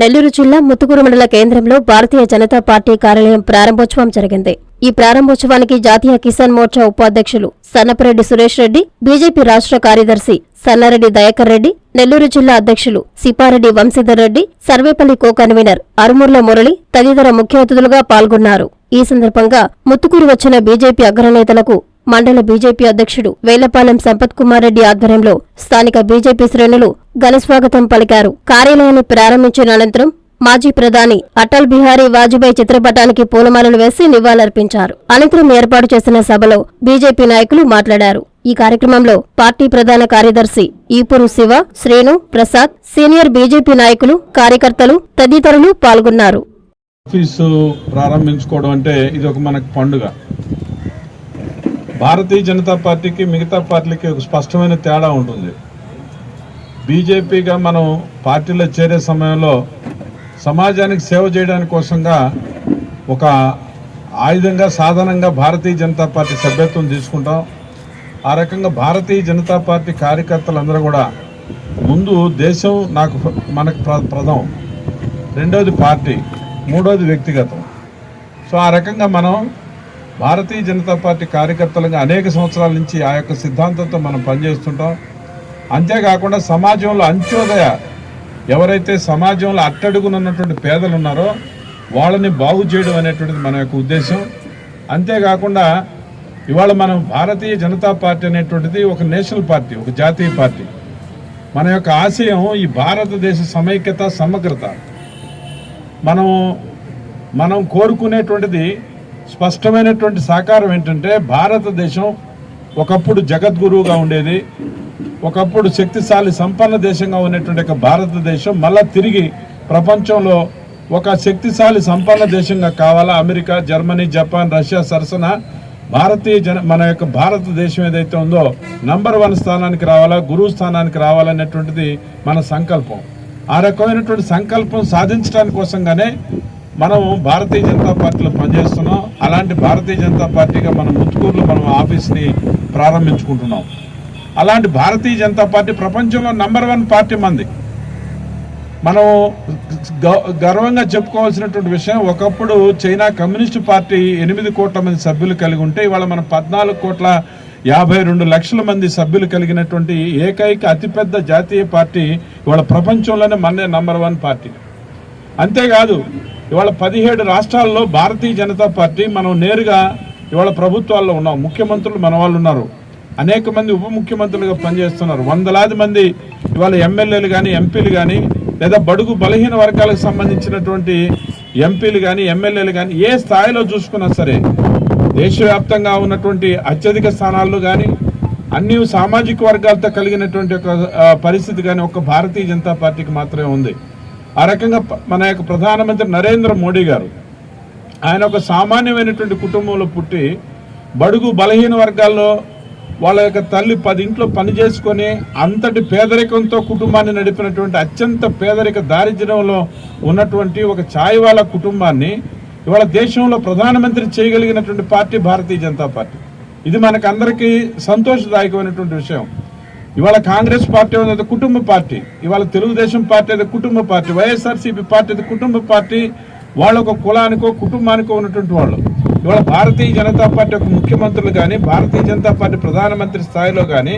నెల్లూరు జిల్లా ముత్తుకూరు మండల కేంద్రంలో భారతీయ జనతా పార్టీ కార్యాలయం ప్రారంభోత్సవం జరిగింది. ఈ ప్రారంభోత్సవానికి జాతీయ కిసాన్ మోర్చా ఉపాధ్యక్షులు సన్నపరెడ్డి సురేష్ రెడ్డి బీజేపీ రాష్ట్ర కార్యదర్శి సన్నారెడ్డి దయాకర్ రెడ్డి నెల్లూరు జిల్లా అధ్యక్షులు సిపారెడ్డి వంశీధర్ రెడ్డి సర్వేపల్లి కో కన్వీనర్ అరుమూర్ల మురళి తదితర ముఖ్య అతిథులుగా పాల్గొన్నారు. ఈ సందర్భంగా ముత్తుకూరు వచ్చిన బీజేపీ అగ్రనేతలకు మండల బీజేపీ అధ్యక్షుడు వేలపాలెం సంపత్ కుమార్ రెడ్డి ఆధ్వర్యంలో స్థానిక బీజేపీ శ్రేణులు ఘనస్వాగతం పలికారు. కార్యాలయాన్ని ప్రారంభించిన అనంతరం మాజీ ప్రధాని అటల్ బిహారీ వాజ్పేయి చిత్రపటానికి పూలమాలలు వేసి నివాళులర్పించారు. అనంతరం ఏర్పాటు చేసిన సభలో బీజేపీ నాయకులు మాట్లాడారు. ఈ కార్యక్రమంలో పార్టీ ప్రధాన కార్యదర్శి ఈపురు శివ శ్రేణు ప్రసాద్ సీనియర్ బీజేపీ నాయకులు కార్యకర్తలు తదితరులు పాల్గొన్నారు. ఆఫీసు ప్రారంభించుకోవడం అంటే ఇది ఒక మనకు పండుగ. భారతీయ జనతా పార్టీకి మిగతా పార్టీలకి ఒక స్పష్టమైన తేడా ఉంటుంది. బీజేపీగా మనం పార్టీలో చేరే సమయంలో సమాజానికి సేవ చేయడానికి కోసంగా ఒక ఆయుధంగా సాధనంగా భారతీయ జనతా పార్టీ సభ్యత్వం తీసుకుంటాం. ఆ రకంగా భారతీయ జనతా పార్టీ కార్యకర్తలందరూ కూడా ముందు దేశం నాకు మనకు ప్ర- ప్రథం. రెండోది పార్టీ మూడోది వ్యక్తిగతం. సో ఆ రకంగా మనం భారతీయ జనతా పార్టీ కార్యకర్తలుగా అనేక సంవత్సరాల నుంచి ఆ యొక్క సిద్ధాంతంతో మనం పనిచేస్తుంటాం. అంతేకాకుండా సమాజంలో అంత్యోదయ ఎవరైతే సమాజంలో అట్టడుగునున్నటువంటి పేదలు ఉన్నారో వాళ్ళని బాగు చేయడం అనేటువంటిది మన యొక్క ఉద్దేశం. అంతేకాకుండా ఇవాళ మనం భారతీయ జనతా పార్టీ అనేటువంటిది ఒక నేషనల్ పార్టీ ఒక జాతీయ పార్టీ. మన యొక్క ఆశయం ఈ భారతదేశ సమైక్యత సమగ్రత. మనం మనం కోరుకునేటువంటిది స్పష్టమైనటువంటి సాకారం ఏంటంటే భారతదేశం ఒకప్పుడు జగద్గురువుగా ఉండేది ఒకప్పుడు శక్తిశాలి సంపన్న దేశంగా ఉన్నటువంటి భారతదేశం మళ్ళా తిరిగి ప్రపంచంలో ఒక శక్తిశాలి సంపన్న దేశంగా కావాలా? అమెరికా జర్మనీ జపాన్ రష్యా సరసన భారతీయ జన మన యొక్క భారతదేశం ఏదైతే ఉందో నంబర్ వన్ స్థానానికి రావాలా? గురువు స్థానానికి రావాలనేటువంటిది మన సంకల్పం. ఆ రకమైనటువంటి సంకల్పం సాధించడానికి కోసంగానే మనం భారతీయ జనతా పార్టీలో పనిచేస్తున్నాం. అలాంటి భారతీయ జనతా పార్టీగా మనం ముత్తుకూరులో మనం ఆఫీస్ని ప్రారంభించుకుంటున్నాం. అలాంటి భారతీయ జనతా పార్టీ ప్రపంచంలో నంబర్ వన్ పార్టీ మంది. మనం గర్వంగా చెప్పుకోవాల్సినటువంటి విషయం ఒకప్పుడు చైనా కమ్యూనిస్ట్ పార్టీ ఎనిమిది కోట్ల మంది సభ్యులు కలిగి ఉంటే ఇవాళ మనం పద్నాలుగు కోట్ల యాభై రెండు లక్షల మంది సభ్యులు కలిగినటువంటి ఏకైక అతిపెద్ద జాతీయ పార్టీ ఇవాళ ప్రపంచంలోనే మననే నంబర్ వన్ పార్టీ. అంతేకాదు ఇవాళ పదిహేడు రాష్ట్రాల్లో భారతీయ జనతా పార్టీ మనం నేరుగా ఇవాళ ప్రభుత్వాల్లో ఉన్నాం. ముఖ్యమంత్రులు మన వాళ్ళు ఉన్నారు. అనేక మంది ఉప ముఖ్యమంత్రులుగా పనిచేస్తున్నారు. వందలాది మంది ఇవాళ ఎమ్మెల్యేలు కానీ ఎంపీలు కానీ లేదా బడుగు బలహీన వర్గాలకు సంబంధించినటువంటి ఎంపీలు కానీ ఎమ్మెల్యేలు కానీ ఏ స్థాయిలో చూసుకున్నా సరే దేశవ్యాప్తంగా ఉన్నటువంటి అత్యధిక స్థానాల్లో కానీ అన్ని సామాజిక వర్గాలతో కలిగినటువంటి ఒక పరిస్థితి కానీ ఒక భారతీయ జనతా పార్టీకి మాత్రమే ఉంది. ఆ రకంగా మన యొక్క ప్రధానమంత్రి నరేంద్ర మోడీ గారు ఆయన ఒక సామాన్యమైనటువంటి కుటుంబంలో పుట్టి బడుగు బలహీన వర్గాల్లో వాళ్ళ యొక్క తల్లి పది ఇంట్లో పని చేసుకొని అంతటి పేదరికంతో కుటుంబాన్ని నడిపినటువంటి అత్యంత పేదరిక దారిద్ర్యంలో ఉన్నటువంటి ఒక ఛాయవాల వాళ్ళ కుటుంబాన్ని ఇవాళ దేశంలో ప్రధానమంత్రి చేయగలిగినటువంటి పార్టీ భారతీయ జనతా పార్టీ. ఇది మనకు అందరికీ సంతోషదాయకమైనటువంటి విషయం. ఇవాళ కాంగ్రెస్ పార్టీ అనేది కుటుంబ పార్టీ ఇవాళ తెలుగుదేశం పార్టీ అది కుటుంబ పార్టీ వైఎస్ఆర్సీపీ పార్టీ అది కుటుంబ పార్టీ వాళ్ళ ఒక కులానికో కుటుంబానికో ఉన్నటువంటి వాళ్ళు. ఇవాళ భారతీయ జనతా పార్టీ ఒక ముఖ్యమంత్రులు కానీ భారతీయ జనతా పార్టీ ప్రధానమంత్రి స్థాయిలో కానీ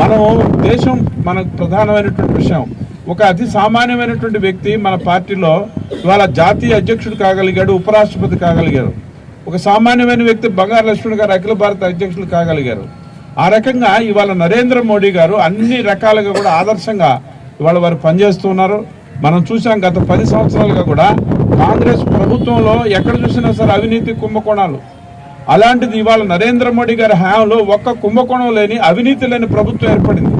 మనం దేశం మనకు ప్రధానమైనటువంటి విషయం. ఒక అతి సామాన్యమైనటువంటి వ్యక్తి మన పార్టీలో ఇవాళ జాతీయ అధ్యక్షుడు కాగలిగాడు ఉపరాష్ట్రపతి కాగలిగారు. ఒక సామాన్యమైన వ్యక్తి బంగారు లక్ష్మణ్ గారు అఖిల భారత అధ్యక్షులు కాగలిగారు. ఆ రకంగా ఇవాళ నరేంద్ర మోడీ గారు అన్ని రకాలుగా కూడా ఆదర్శంగా ఇవాళ వారు పనిచేస్తున్నారు మనం చూసాం గత పది సంవత్సరాలుగా కూడా కాంగ్రెస్ ప్రభుత్వంలో ఎక్కడ చూసినా సరే అవినీతి కుంభకోణాలు. అలాంటిది ఇవాళ నరేంద్ర మోడీ గారి హయాంలో ఒక్క కుంభకోణం లేని అవినీతి లేని ప్రభుత్వం ఏర్పడింది.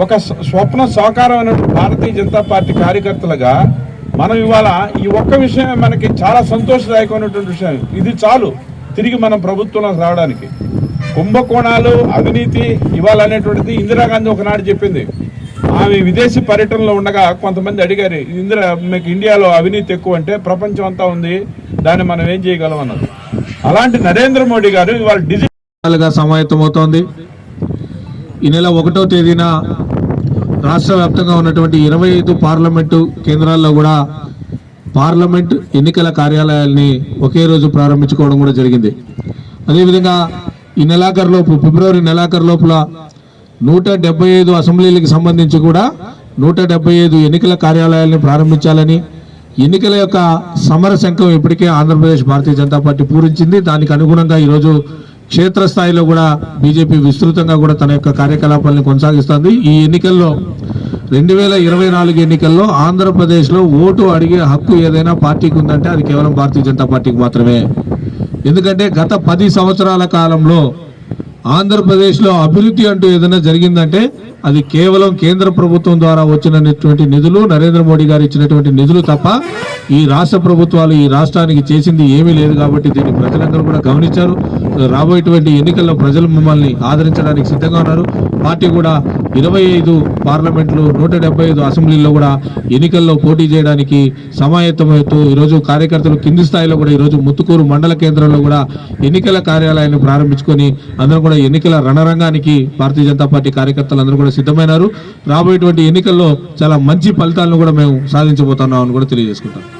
ఒక స్వ- స్వప్న సాకారమైనటువంటి భారతీయ జనతా పార్టీ కార్యకర్తలుగా మనం ఇవాళ ఈ ఒక్క విషయమే మనకి చాలా సంతోషదాయకమైనటువంటి విషయం. ఇది చాలు. తిరిగి మనం ప్రభుత్వంలో రావడానికి. కుంభకోణాలు అవినీతి ఇవాళ అనేటువంటిది ఇందిరాగాంధీ ఒకనాడు చెప్పింది. ఆమె విదేశీ పర్యటనలో ఉండగా కొంతమంది అడిగారు ఇందిరా మీకు ఇండియాలో అవినీతి ఎక్కువ అంటే ప్రపంచం అంతా ఉంది దాన్ని మనం ఏం చేయగలం అన్నది. అలాంటి నరేంద్ర మోడీ గారు ఇవాళ డిజిటల్గా సమాయత్తమవుతోంది. ఈ నెల ఒకటో తేదీన రాష్ట్ర వ్యాప్తంగా ఉన్నటువంటి ఇరవై ఐదు పార్లమెంటు కేంద్రాల్లో కూడా పార్లమెంట్ ఎన్నికల కార్యాలయాల్ని ఒకే రోజు ప్రారంభించుకోవడం కూడా జరిగింది. అదేవిధంగా ఈ నెలాఖరు లోపు ఫిబ్రవరి నెలాఖరు లోపల నూట డెబ్బై ఐదు అసెంబ్లీలకు సంబంధించి కూడా నూట డెబ్బై ఐదు ఎన్నికల కార్యాలయాల్ని ప్రారంభించాలని ఎన్నికల యొక్క సమర శంఖం ఇప్పటికే ఆంధ్రప్రదేశ్ భారతీయ జనతా పార్టీ పూరించింది. దానికి అనుగుణంగా ఈరోజు క్షేత్రస్థాయిలో కూడా బీజేపీ విస్తృతంగా కూడా తన యొక్క కార్యకలాపాలను కొనసాగిస్తుంది. ఈ ఎన్నికల్లో రెండు వేల ఇరవై నాలుగు ఎన్నికల్లో ఆంధ్రప్రదేశ్లో ఓటు అడిగే హక్కు ఏదైనా పార్టీకి ఉందంటే అది కేవలం భారతీయ జనతా పార్టీకి మాత్రమే. ఎందుకంటే గత పది సంవత్సరాల కాలంలో ఆంధ్రప్రదేశ్లో అభివృద్ధి అంటూ ఏదైనా జరిగిందంటే అది కేవలం కేంద్ర ప్రభుత్వం ద్వారా వచ్చినటువంటి నిధులు నరేంద్ర మోడీ గారు ఇచ్చినటువంటి నిధులు తప్ప ఈ రాష్ట్ర ప్రభుత్వాలు ఈ రాష్ట్రానికి చేసింది ఏమీ లేదు కాబట్టి దీన్ని ప్రజలందరూ కూడా గమనించారు. రాబోయేటువంటి ఎన్నికల్లో ప్రజలు మిమ్మల్ని ఆదరించడానికి సిద్ధంగా ఉన్నారు. పార్టీ కూడా ఇరవై ఐదు పార్లమెంట్లు నూట డెబ్బై ఐదు అసెంబ్లీల్లో కూడా ఎన్నికల్లో పోటీ చేయడానికి సమాయత్తమవుతూ ఈరోజు కార్యకర్తలు కింది స్థాయిలో కూడా ఈరోజు ముత్తుకూరు మండల కేంద్రంలో కూడా ఎన్నికల కార్యాలయాన్ని ప్రారంభించుకొని అందరూ కూడా ఎన్నికల రణరంగానికి భారతీయ జనతా పార్టీ కార్యకర్తలు అందరూ కూడా సిద్ధమైనారు. రాబోయేటువంటి ఎన్నికల్లో చాలా మంచి ఫలితాలను కూడా మేము సాధించబోతున్నాం అని కూడా తెలియజేసుకుంటాం.